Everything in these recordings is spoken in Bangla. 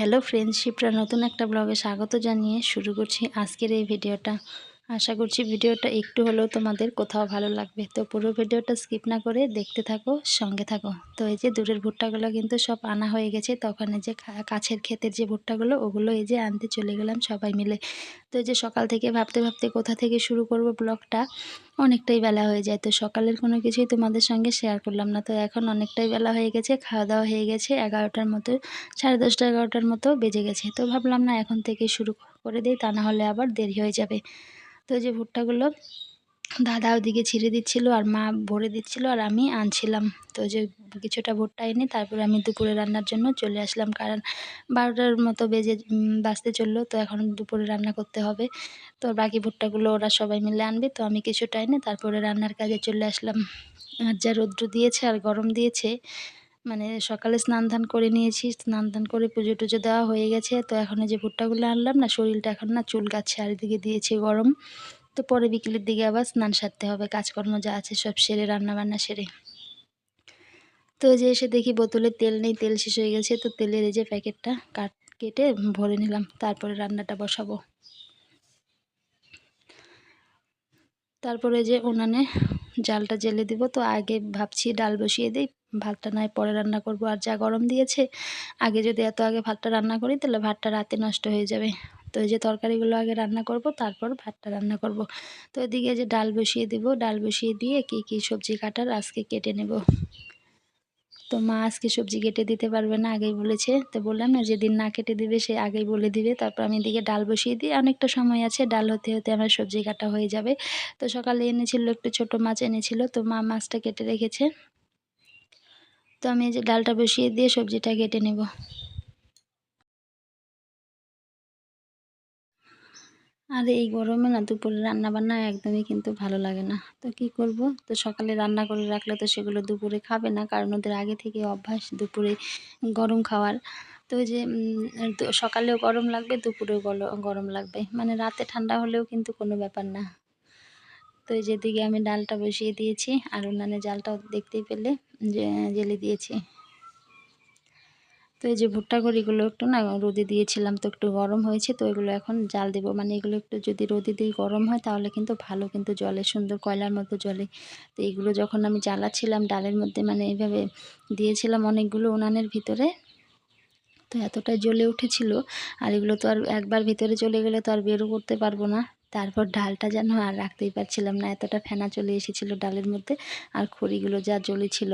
হ্যালো ফ্রেন্ডশিপরা নতুন একটা ব্লগে স্বাগত জানিয়ে শুরু করছি আজকের এই ভিডিওটা আশা করছি ভিডিওটা একটু হলেও তোমাদের কোথাও ভালো লাগবে। তো পুরো ভিডিওটা স্কিপ না করে দেখতে থাকো, সঙ্গে থাকো। তো এই যে দূরের ভুট্টাগুলো কিন্তু সব আনা হয়ে গেছে, তখন এই যে কাছের ক্ষেতের যে ভুট্টাগুলো, ওগুলো এই যে আনতে চলে গেলাম সবাই মিলে। তো এই যে সকাল থেকে ভাবতে ভাবতে কোথা থেকে শুরু করব ব্লগটা, অনেকটাই বেলা হয়ে যায়। তো সকালের কোনো কিছুই তোমাদের সঙ্গে শেয়ার করলাম না। তো এখন অনেকটাই বেলা হয়ে গেছে, খাওয়া দাওয়া হয়ে গেছে, এগারোটার মতো, সাড়ে দশটা এগারোটার মতো বেজে গেছে। তো ভাবলাম না এখন থেকে শুরু করে দিই, তা না হলে আবার দেরি হয়ে যাবে। তো যে ভুট্টাগুলো দাদা ওদিকে ছিঁড়ে দিচ্ছিল আর মা ভরে দিচ্ছিল আর আমি আনছিলাম। তো যে কিছুটা ভুট্টা এনে তারপরে আমি দুপুরে রান্নার জন্য চলে আসলাম কারণ বারোটার মতো বেজে বাঁচতে চলল, তো এখন দুপুরে রান্না করতে হবে। তো বাকি ভুট্টাগুলো ওরা সবাই মিলে আনবে, তো আমি কিছুটা এনে তারপরে রান্নার কাজে চলে আসলাম। আর যা রৌদ্র দিয়েছে আর গরম দিয়েছে মানে সকালে স্নান ধান করে নিয়েছি, স্নান ধান করে পুজো টুজো দেওয়া হয়ে গেছে। তো এখন যে ভুট্টাগুলো আনলাম না, শরীরটা এখন না চুল গাছে আর এদিকে দিয়েছে গরম। তো পরে বিকেলের দিকে আবার স্নান সারতে হবে, কাজকর্ম যা আছে সব সেরে, রান্নাবান্না সেরে। তো যে এসে দেখি বোতলে তেল নেই, তেল শেষ হয়ে গেছে। তো তেলের এই যে প্যাকেটটা কাট, কেটে ভরে নিলাম, তারপরে রান্নাটা বসাবো। তারপরে যে উনানে জালটা জেলে দিব। তো আগে ভাবছি ডাল বসিয়ে দিই ভাতটা নয় পরে রান্না করব। আর যা গরম দিয়েছে, আগে যদি এত আগে ভাতটা রান্না করি, তাহলে ভাতটা রাতে নষ্ট হয়ে যাবে। তো এই যে তরকারিগুলো আগে রান্না করব, তারপর ভাতটা রান্না করব। তো এদিকে যে ডাল বসিয়ে দিব, ডাল বসিয়ে দিয়ে কি কি সবজি কাটার আজকে কেটে নেব। তো মা আজকে সবজি কেটে দিতে পারবে না, আগেই বলেছে। তো বললাম না, যেদিন না কেটে দিবে, সে আগেই বলে দিবে। তারপর আমি এদিকে ডাল বসিয়ে দিই। অনেকটা সময় আছে, ডাল হতে হতে আমার সবজি কাটা হয়ে যাবে। তো সকালে এনেছিল একটু ছোট মাছ এনেছিল। তো মা মাছটা কেটে রেখেছে। তো আমি যে ডালটা বসিয়ে দিয়ে সবজিটা কেটে নেব। আর এই গরমে না দুপুরে রান্না বান্না একদমই কিন্তু ভালো লাগে না। তো কি করব? তো সকালে রান্না করে রাখলে তো সেগুলো দুপুরে খাবে না, কারণ ওদের আগে থেকে অভ্যাস দুপুরে গরম খাওয়ার। তো যে সকালেও গরম লাগবে, দুপুরেও গরম লাগবে। মানে রাতে ঠান্ডা হলেও কিন্তু কোনো ব্যাপার না। তো যেদিকে আমি ডালটা বসিয়ে দিয়েছি, আর উনানে জালটাও দেখতেই পেলে জেলে দিয়েছি। তো এই যে ভুট্টা কড়িগুলো একটু না রোদে দিয়েছিলাম, তো একটু গরম হয়েছে, তো এগুলো এখন জাল দেব। মানে এগুলো একটু যদি রোদে দিয়ে গরম হয়, তাহলে কিন্তু ভালো, কিন্তু জলে, সুন্দর কয়লার মতো জলে। তো এইগুলো যখন আমি জ্বালাচ্ছিলাম ডালের মধ্যে মানে এইভাবে দিয়েছিলাম অনেকগুলো উনানের ভিতরে, তো এতটাই জ্বলে উঠেছিল, আর এগুলো তো আর একবার ভিতরে চলে গেলে তো আর বেরো করতে পারব না। তারপর ডালটা যেন আর রাখতেই পারছিলাম না, এতটা ফেনা চলে এসেছিল ডালের মধ্যে আর খড়িগুলো যা জ্বলেছিল।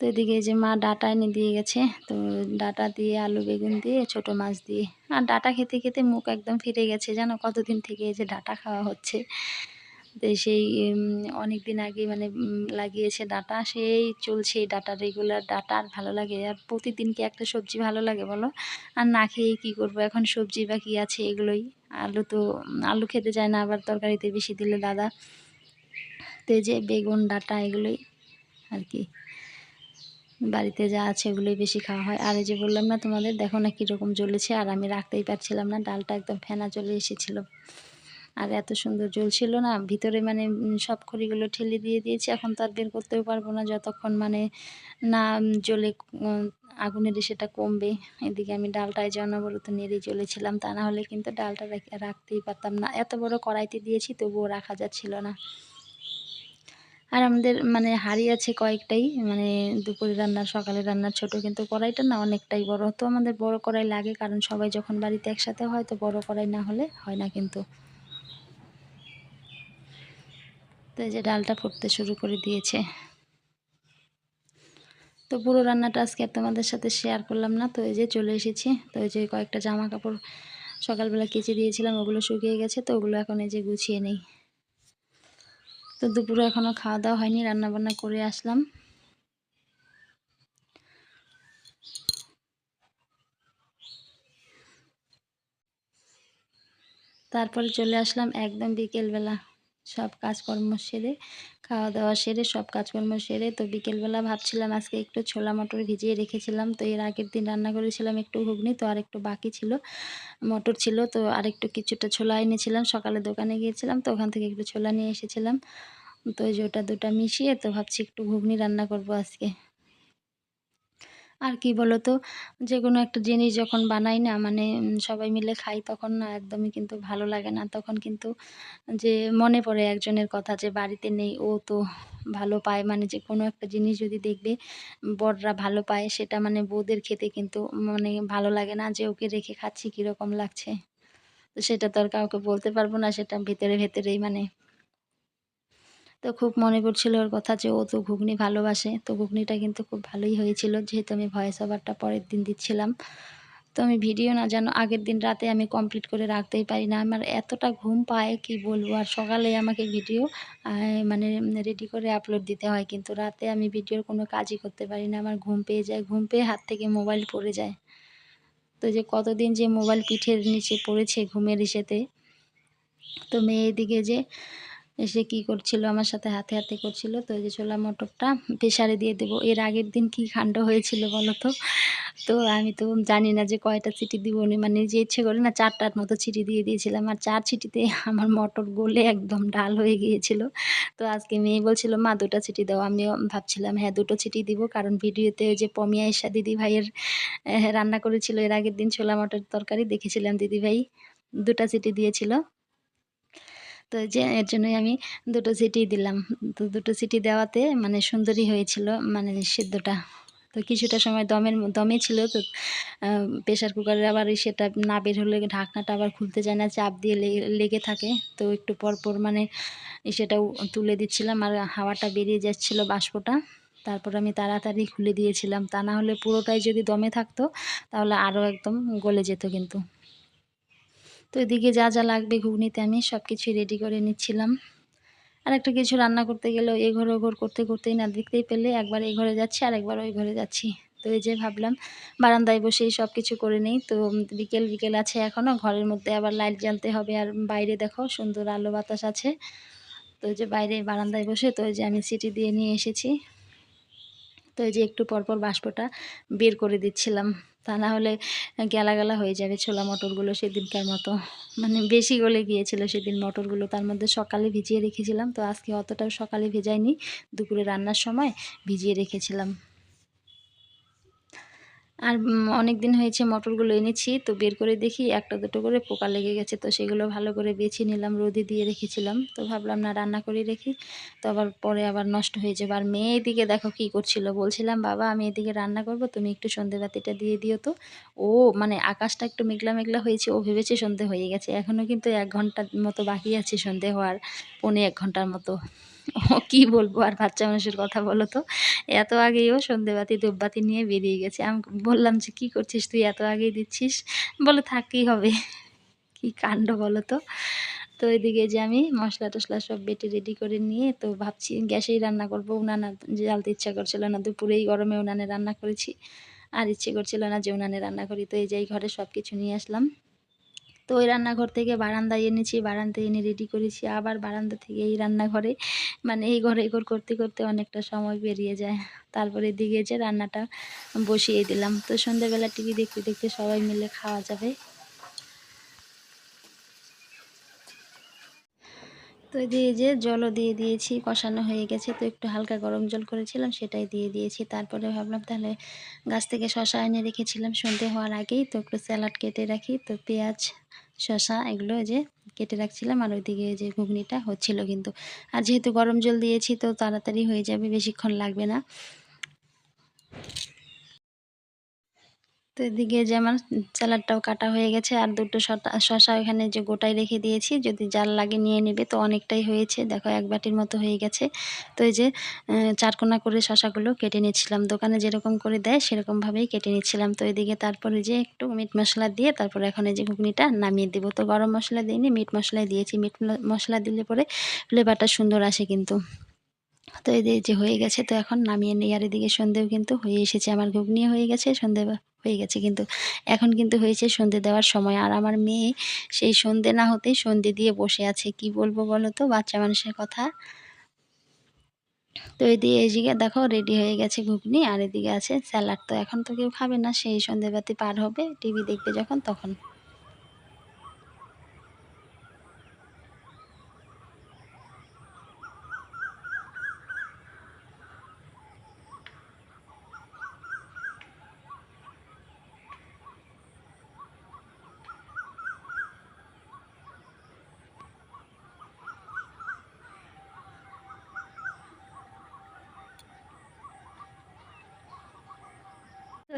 তো এদিকে যে মা ডাটা এনে দিয়ে গেছে, তো ডাটা দিয়ে, আলু বেগুন দিয়ে, ছোট মাছ দিয়ে। আর ডাটা খেতে খেতে মুখ একদম ফিরে গেছে, জানো কতদিন থেকে এই যে ডাটা খাওয়া হচ্ছে। তো সেই অনেক দিন আগে মানে লাগিয়েছে ডাটা। সেই চলছে এই ডাটা রেগুলার ডাটা, আর ভালো লাগে। আর প্রতিদিন কি একটা সবজি ভালো লাগে বলো? আর না খেয়ে কী করব? এখন সবজি বা কী আছে এগুলোই। আলু তো আলু খেতে চায় না, আবার তরকারিতে বেশি দিলে দাদা। তো যে বেগুন, ডাটা এগুলোই আর কি। বাড়িতে যা আছে ওগুলোই বেশি খাওয়া হয়। আর এই যে বললাম না তোমাদের, দেখো না কীরকম জ্বলেছে। আর আমি রাখতেই পারছিলাম না। ডালটা একদম ফেনা চলে এসেছিল। আর এত সুন্দর জ্বলছিল না। ভিতরে মানে সব খড়িগুলো ঠেলে দিয়ে দিয়েছি। এখন তো আর বের করতেও পারব না। যতক্ষণ মানে না জ্বলে আগুনের সেটা কমবে। এদিকে আমি ডালটায় অনবরত নেড়ে চলেছিলাম তা না হলে কিন্তু ডালটা রাখতেই পারতাম না। এত বড় কড়াইতে দিয়েছি, তবুও রাখা যাচ্ছিল না। আর আমাদের মানে হাঁড়ি আছে কয়েকটাই। মানে দুপুরে রান্নার, সকালে রান্নার ছোট কিন্তু কড়াইটা না অনেকটাই বড়। তো আমাদের বড় কড়াই লাগে, কারণ সবাই যখন বাড়িতে একসাথে হয়, তো বড় কড়াই না হলে হয় না কিন্তু। তো এই যে ডালটা ফুটতে শুরু করে দিয়েছে। তো পুরো রান্নাটা আজকে তোমাদের সাথে শেয়ার করলাম না, তো এই যে চলে এসেছি। তো এই যে কয়েকটা জামা কাপড় সকালবেলা কেচে দিয়েছিলাম, ওগুলো শুকিয়ে গেছে, তো ওগুলো এখন এই যে গুছিয়ে নেই। তো দুপুরে এখনও খাওয়া দাওয়া হয়নি, রান্নাবান্না করে আসলাম। তারপরে চলে আসলাম একদম বিকেলবেলা। সব কাজকর্ম সেরে খাওয়া দাওয়া সেরে, সব কাজকর্ম সেরে, তো বিকেলবেলা ভাবছিলাম আজকে একটু ছোলা মটর ভিজিয়ে রেখেছিলাম। তো এর আগের দিন রান্না করেছিলাম একটু ঘুগনি, তো আর একটু বাকি ছিল, মটর ছিল, তো আর একটু কিছুটা ছোলা এনেছিলাম। সকালে দোকানে গিয়েছিলাম, তো ওখান থেকে একটু ছোলা নিয়ে এসেছিলাম। তো জোটা দুটা মিশিয়ে, তো ভাবছি একটু ঘুগনি রান্না করব আজকে। আর কি বলো তো যে কোনো একটা জিনিস যখন বানাই না মানে সবাই মিলে খাই তখন না একদমই কিন্তু ভালো লাগে না। তখন কিন্তু যে মনে পড়ে একজনের কথা যে বাড়িতে নেই, ও তো ভালো পায়। মানে যে কোনো একটা জিনিস যদি দেখবে, বড়রা ভালো পায়, সেটা মানে বউদের খেতে কিন্তু মানে ভালো লাগে না যে ওকে রেখে খাচ্ছি, কীরকম লাগছে। তো সেটা তো আর কাউকে বলতে পারব না, সেটা ভেতরে ভেতরেই মানে তো খুব মনে পড়ছিল ওর কথা যে ও তো ঘুগনি ভালোবাসে। তো ঘুগনিটা কিন্তু খুব ভালোই হয়েছিল, যেহেতু আমি ভয়েস ওভারটা পরের দিন দিচ্ছিলাম। তো আমি ভিডিও না জানো আগের দিন রাতে আমি কমপ্লিট করে রাখতেই পারি না। আমার এতটা ঘুম পায়, কি বলব? আর সকালে আমাকে ভিডিও মানে রেডি করে আপলোড দিতে হয়, কিন্তু রাতে আমি ভিডিওর কোনো কাজই করতে পারি না। আমার ঘুম পেয়ে যায়, ঘুম পেয়ে হাত থেকে মোবাইল পড়ে যায়। তো যে কতদিন যে মোবাইল পিঠের নিচে পড়েছে ঘুমের ইসেতে, তো মেয়ে এদিকে যে এসে কি করছিল, আমার সাথে হাতে হাতে করছিল। তো এই যে ছোলা মটরটা প্রেশারে দিয়ে দেবো। এর আগের দিন কি কাণ্ড হয়েছিল বলো তো? তো আমি তো জানি না যে কয়টা চিঠি দিব মানে যে ইচ্ছে করে না চারটার মতো চিঠি দিয়ে দিয়েছিলাম। আর চার চিঠিতে আমার মটর গলে একদম ডাল হয়ে গিয়েছিল। তো আজকে মেয়ে বলছিল, মা, দুটো চিঠি দাও। আমিও ভাবছিলাম হ্যাঁ দুটো চিঠি দিব। কারণ ভিডিওতে ওই যে পমিয়া ঈশা দিদি ভাইয়ের রান্না করেছিল। এর আগের দিন ছোলা মটর তরকারি দেখেছিলাম দিদি ভাই। দুটা চিঠি দিয়েছিল। তো যে, এর জন্যই আমি দুটো সিটি দিলাম। তো দুটো সিটি দেওয়াতে মানে সুন্দরই হয়েছিল মানে সিদ্ধটা। তো কিছুটা সময় দমের দমে ছিল তো প্রেশার কুকারের আবার সেটা না বের হলে ঢাকনাটা আবার খুলতে যায় না, চাপ দিয়ে লেগে থাকে। তো একটু পর পর মানে সেটাও তুলে দিচ্ছিলাম আর হাওয়াটা বেরিয়ে যাচ্ছিল বাষ্পটা। তারপর আমি তাড়াতাড়ি খুলে দিয়েছিলাম। তা না হলে পুরোটাই যদি দমে থাকতো তাহলে আরও একদম গলে যেত কিন্তু। তো এদিকে যা যা লাগবে ঘুগনিতে আমি সব কিছুই রেডি করে নিচ্ছিলাম। আর একটা কিছু রান্না করতে গেলেও এ ঘর ও ঘর করতে করতেই না দেখতেই পেলে একবার এই ঘরে যাচ্ছি, আর একবার ওই ঘরে যাচ্ছি। তো এই যে ভাবলাম বারান্দায় বসেই সব কিছু করে নেই। তো বিকেল বিকেল আছে এখনও ঘরের মধ্যে আবার লাইট জ্বালতে হবে। আর বাইরে দেখো সুন্দর আলো বাতাস আছে। তো যে বাইরে বারান্দায় বসে, তো যে আমি সিটি দিয়ে নিয়ে এসেছি। তো এই যে একটু পরপর বাষ্পটা বের করে দিচ্ছিলাম। তা না হলে গেলা গেলা হয়ে যাবে ছোলা মটরগুলো সেদিনকার মতো। মানে বেশি গলে গিয়েছিল সেদিন মটরগুলো, তার মধ্যে সকালে ভিজিয়ে রেখেছিলাম। তো আজকে অতটাও সকালে ভেজাইনি দুপুরে রান্নার সময় ভিজিয়ে রেখেছিলাম। আর অনেক দিন হয়েছে মটরগুলো এনেছি, তো বের করে দেখি একটা দুটো করে পোকা লেগে গেছে, তো সেগুলো ভালো করে বেছে নিলাম, রোদে দিয়ে রেখেছিলাম, তো ভাবলাম না রান্না করে রেখি, তো আবার পরে আবার নষ্ট হয়ে যাবে। আর মেয়ে এদিকে দেখো কি করছিল, বলছিলাম, বাবা, আমি এদিকে রান্না করব, তুমি একটু সন্ধেবাতিটা দিয়ে দিও তো। ও মানে আকাশটা একটু মেঘলা মেঘলা হয়েছে, ও ভেবেছে সন্ধে হয়ে গেছে এখনও কিন্তু এক ঘণ্টার মতো বাকি আছে সন্ধে হওয়ার, পৌনে এক ঘণ্টার মতো। কী বলব আর বাচ্চা মানুষের কথা বলো তো? এত আগেই ও সন্ধেবাতি, ধূপবাতি নিয়ে বেরিয়ে গেছে। আমি বললাম যে, কী করছিস তুই? এত আগেই দিচ্ছিস? বলে, থাকতেই হবে। কি কাণ্ড বলো তো? তো এদিকে যে আমি মশলা টশলা সব বেটে রেডি করে নিয়ে, তো ভাবছি গ্যাসেই রান্না করব। উনানা জ্বালতে ইচ্ছা করছিল না। দুপুরেই গরমে উনানে রান্না করেছি। আর ইচ্ছে করছিল না যে উনানে রান্না করি। তো এই যে ঘরে সব কিছু নিয়ে আসলাম। তো ওই রান্নাঘর থেকে বারান্দায় এনেছি বারান্দায় এনে রেডি করেছি। আবার বারান্দা থেকে এই রান্নাঘরে মানে এই ঘরে এগোর করতে করতে অনেকটা সময় বেরিয়ে যায়। তারপরে দিকে যে রান্নাটা বসিয়ে দিলাম। তো সন্ধ্যাবেলা টিভি দেখতে দেখতে সবাই মিলে খাওয়া যাবে। তো দিয়ে যে জলও দিয়ে দিয়েছি, কষানো হয়ে গেছে। তো একটু হালকা গরম জল করেছিলাম, সেটাই দিয়ে দিয়েছি। তারপরে ভাবলাম তাহলে গাছ থেকে শশা এনে রেখেছিলাম সন্ধে হওয়ার আগেই। তো একটু স্যালাড কেটে রাখি। তো পেঁয়াজ, শশা এগুলো যে কেটে রাখছিলাম। আর ওইদিকে যে ঘুগনিটা হচ্ছিল কিন্তু। আর যেহেতু গরম জল দিয়েছি, তো তাড়াতাড়ি হয়ে যাবে, বেশিক্ষণ লাগবে না। তো এদিকে যে আমার স্যালাডটাও কাটা হয়ে গেছে আর দুটো শশা এখানে যে গোটায় রেখে দিয়েছি, যদি জাল লাগে নিয়ে নেবে। তো অনেকটাই হয়েছে, দেখো এক বাটির মতো হয়ে গেছে। তো এই যে চারকোনা করে শশাগুলো কেটে নিচ্ছিলাম। দোকানে যেরকম করে দেয়, সেরকমভাবেই কেটে নিচ্ছিলাম। তো এদিকে তারপরে যে একটু মিট মশলা দিয়ে তারপরে এখন এই যে ঘুগনিটা নামিয়ে দেবো। তো গরম মশলা দিইনি মিট মশলাই দিয়েছি। মিট মশলা দিলে পরে ফ্লেভারটা সুন্দর আসে কিন্তু। তো এই যে হয়ে গেছে, তো এখন নামিয়ে নেই। আর এদিকে সন্ধেও কিন্তু হয়ে এসেছে, আমার ঘুগনি হয়ে গেছে। সন্ধে হয়ে গেছে। কিন্তু এখন কিন্তু হয়েছে সন্ধে দেওয়ার সময়। আর আমার মেয়ে সেই সন্ধে না হতেই সন্ধে দিয়ে বসে আছে। কি বলব বলো তো? বাচ্চা মানুষের কথা। তো এদিকে এদিকে দেখো রেডি হয়ে গেছে ঘুগনি। আর এদিকে আছে স্যালাড তো এখন তো কেউ খাবে না। সেই সন্ধেবাতি পার হবে। টিভি দেখবে যখন, তখন।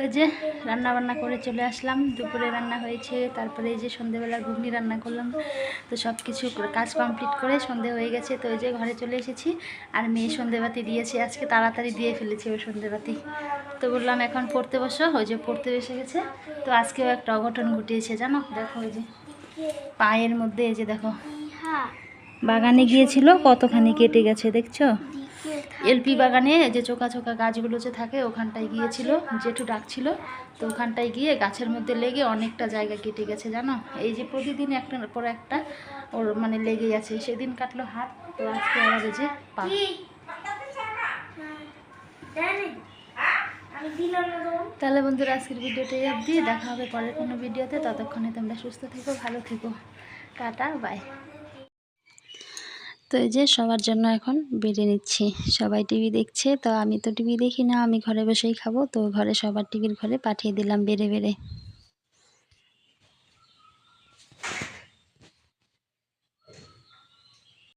ওই যে রান্না বান্না করে চলে আসলাম। দুপুরে রান্না হয়েছে, তারপরে এই যে সন্ধেবেলা ঘুগনি রান্না করলাম। তো সব কিছু কাজ কমপ্লিট করে সন্ধে হয়ে গেছে। তো ওই যে ঘরে চলে এসেছি। আর মেয়ে সন্ধেবাতি দিয়েছে। আজকে তাড়াতাড়ি দিয়ে ফেলেছে ওই সন্ধেবাতি। তো বললাম, এখন পড়তে বসো। ওই যে পড়তে বসে গেছে। তো আজকেও একটা অঘটন ঘটিয়েছে, জানো? দেখো ওই যে পায়ের মধ্যে, এই যে দেখো। বাগানে গিয়েছিল, কতখানি কেটে গেছে, দেখছ? এলপি বাগানে যে চোকা চোকা গাছগুলো যে থাকে ওখানটায় গিয়েছিল জেঠু ডাকছিল। তো ওখানটায় গিয়ে গাছের মধ্যে লেগে অনেকটা জায়গা কেটে গেছে জানো? এই যে প্রতিদিন একটার পর একটা ওর মানে লেগে আছে। সেদিন কাটলো হাত তো আজকে আবার যে পা। তাহলে বন্ধুরা আজকের ভিডিওটা এই অবধি। দেখা হবে পরের কোনো ভিডিওতে। ততক্ষণে তোমরা সুস্থ থেকো ভালো থেকো। টাটা বাই তো এই যে সবার জন্য এখন বেড়ে নিচ্ছি। সবাই টিভি দেখছে, তো আমি তো টিভি দেখি না, আমি ঘরে বসেই খাব। তো ঘরে সবার টিভির ঘরে পাঠিয়ে দিলাম বেড়ে বেড়ে।